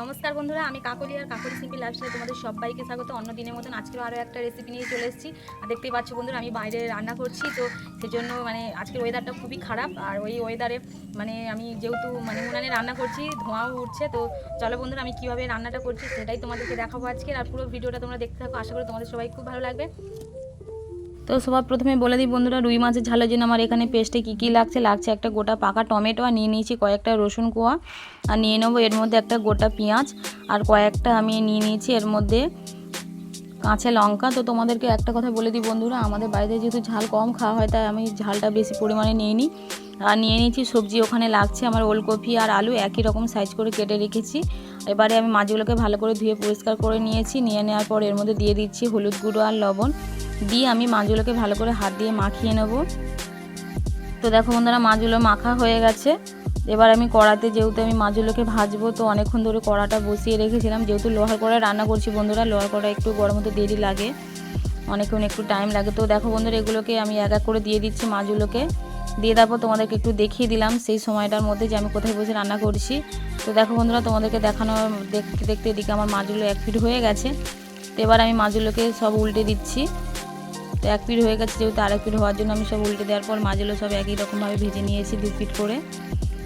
নমস্কার বন্ধুরা, আমি কাকলি আর কাকলি সিম্পল লাইফস্টাইলে তোমাদের সবাইকে স্বাগত। অন্য দিনের মতন আজকেও আরও একটা রেসিপি নিয়ে চলে এসেছি। আর দেখতেই পাচ্ছ বন্ধুরা, আমি বাইরে রান্না করছি, তো সেজন্য মানে আজকের ওয়েদারটা খুবই খারাপ। আর ওই ওয়েদারে মানে আমি যেহেতু মানে উনানে রান্না করছি, ধোঁয়াও উঠছে, তো চলো বন্ধুরা, আমি কীভাবে রান্নাটা করছি সেটাই তোমাদেরকে দেখাবো আজকে। আর পুরো ভিডিওটা তোমরা দেখতে থাকো, আশা করি তোমাদের সবাই খুব ভালো লাগবে। তো সবার প্রথমে বলে দিই বন্ধুরা, রুই মাছের ঝালের জন্য আমার এখানে পেস্টে কী কী লাগছে? লাগছে একটা গোটা পাকা টমেটো, আর নিয়ে নিয়েছি কয়েকটা রসুন কোয়া। আর নিয়ে নেব এর মধ্যে একটা গোটা পেঁয়াজ, আর কয়েকটা আমি নিয়ে নিয়েছি এর মধ্যে কাঁচা লঙ্কা। তো তোমাদেরকে একটা কথা বলে দিই বন্ধুরা, আমাদের বাড়িতে যেহেতু ঝাল কম খাওয়া হয়, তাই আমি ঝালটা বেশি পরিমাণে নিয়ে নিই। আর নিয়ে নিয়েছি সবজি, ওখানে লাগছে আমার ওলকপি আর আলু, একই রকম সাইজ করে কেটে রেখেছি। এবারে আমি মাছগুলোকে ভালো করে ধুয়ে পরিষ্কার করে নিয়েছি, নিয়ে নেওয়ার পর এর মধ্যে দিয়ে দিচ্ছি হলুদ গুঁড়ো আর লবণ। দিয়ে আমি মাছগুলোকে ভালো করে হাত দিয়ে মাখিয়ে নেব। তো দেখো বন্ধুরা, মাছগুলো মাখা হয়ে গেছে। এবার আমি কড়াতে, যেহেতু আমি মাছগুলোকে ভাজবো, তো অনেকক্ষণ ধরে কড়াটা বসিয়ে রেখেছিলাম। যেহেতু লোহার কড়ায় রান্না করছি বন্ধুরা, লোহার কড়া একটু গরম হতে দেরি লাগে। অনেকক্ষণ একটু টাইম লাগে। তো দেখো বন্ধুরা, এগুলোকে আমি এক এক করে দিয়ে দিচ্ছি মাছগুলোকে। দিয়ে তারপর তোমাদেরকে একটু দেখিয়ে দিলাম সেই সময়টার মধ্যে যে আমি কোথায় বসে রান্না করছি। তো দেখো বন্ধুরা, তোমাদেরকে দেখানো, দেখতে দেখতে এদিকে আমার মাছগুলো এক ফিট হয়ে গেছে। তো এবার আমি মাছগুলোকে সব উল্টে দিচ্ছি। তো এক পিঠ হয়ে গেছে যেহেতু আরেক পিঠ হওয়ার জন্য আমি সব উল্টে দেওয়ার পর মাছগুলো সব একই রকমভাবে ভেজে নিয়েছি দু পিঠ করে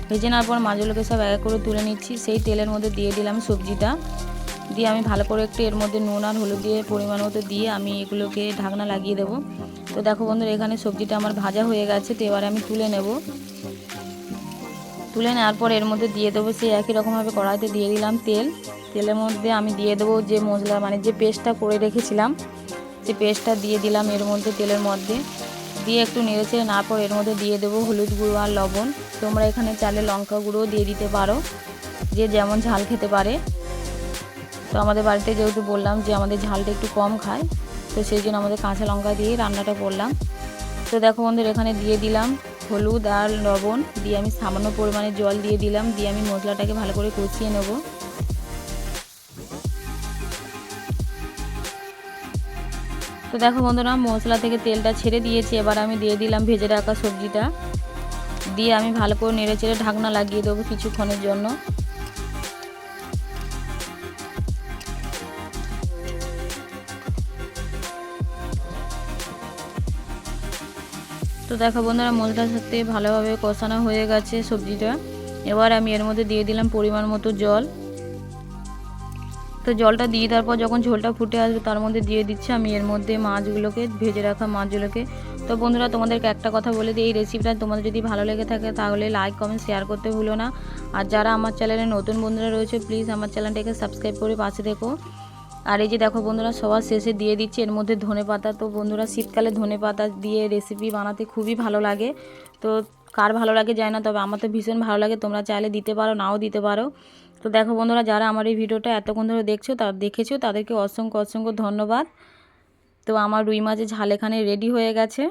ভেজে নেওয়ার পর মাছগুলোকে সব এক এক করে তুলে নিচ্ছি। সেই তেলের মধ্যে দিয়ে দিলাম সবজিটা। দিয়ে আমি ভালো করে একটু এর মধ্যে নুন আর হলুদ দিয়ে পরিমাণ মতো দিয়ে আমি এগুলোকে ঢাকনা লাগিয়ে দেবো। তো দেখো বন্ধুরা, এখানে সবজিটা আমার ভাজা হয়ে গেছে, তো এবার আমি তুলে নেব। তুলে নেওয়ার পর এর মধ্যে দিয়ে দেবো সেই একই রকমভাবে কড়াইতে দিয়ে দিলাম তেল। তেলের মধ্যে আমি দিয়ে দেবো যে মশলা মানে যে পেস্টটা করে রেখেছিলাম যে পেস্টটা দিয়ে দিলাম এর মধ্যে তেলের মধ্যে, দিয়ে একটু নেড়েছে না পর এর মধ্যে দিয়ে দেবো হলুদ গুঁড়ো আর লবণ। তোমরা এখানে চালে লঙ্কা গুঁড়োও দিয়ে দিতে পারো, যে যেমন ঝাল খেতে পারে। তো আমাদের বাড়িতে যেহেতু বললাম যে আমাদের ঝালটা একটু কম খায়, তো সেই জন্য আমাদের কাঁচা লঙ্কা দিয়ে রান্নাটা করলাম। তো দেখো বন্ধুরা, এখানে দিয়ে দিলাম হলুদ আর লবণ, দিয়ে আমি সামান্য পরিমাণে জল দিয়ে দিলাম, দিয়ে আমি মশলাটাকে ভালো করে কষিয়ে নেব। তো দেখো বন্ধুরা, মশলা থেকে তেলটা ছেড়ে দিয়েছি। এবার আমি দিয়ে দিলাম ভেজে রাখা সবজিটা। দিয়ে আমি ভালো করে নেড়ে চেড়ে ঢাকনা লাগিয়ে দেবো কিছুক্ষণের জন্য। তো দেখো বন্ধুরা, মশলার সাথে ভালোভাবে কষানো হয়ে গেছে সবজিটা। এবার আমি এর মধ্যে দিয়ে দিলাম পরিমাণ মতো জল। তো জলটা দিয়ে দেওয়ার পর যখন ঝোলটা ফুটে আসবে, তার মধ্যে দিয়ে দিচ্ছি আমি। এর মধ্যে মাছগুলোকে, ভেজে রাখা মাছগুলোকে। তো বন্ধুরা, তোমাদেরকে একটা কথা বলে দিই, এই রেসিপিটা তোমাদের যদি ভালো লেগে থাকে, তাহলে লাইক কমেন্ট শেয়ার করতে ভুলো না। আর যারা আমার চ্যানেলে নতুন বন্ধুরা রয়েছে প্লিজ আমার চ্যানেলটাকে সাবস্ক্রাইব করে পাশে দেখো আর এই যে দেখো বন্ধুরা, সবার শেষে দিয়ে দিচ্ছি। এর মধ্যে ধনে পাতা। তো বন্ধুরা, শীতকালে ধনে পাতা দিয়ে রেসিপি বানাতে খুবই ভালো লাগে। তো কার ভালো লাগে যায় না, তবে আমার তো ভীষণ ভালো লাগে। তোমরা চাইলে দিতে পারো, নাও দিতে পারো। তো দেখো বন্ধুরা, যারা আমার এই ভিডিওটা এতক্ষণ ধরে দেখছ, তা দেখেছ, তাদেরকে অসংখ্য অসংখ্য ধন্যবাদ। তো আমার রুই মাছের ঝাল এখানে রেডি হয়ে গেছে।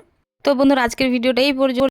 তো বন্ধুরা, আজকের ভিডিওটাই পর্যন্ত।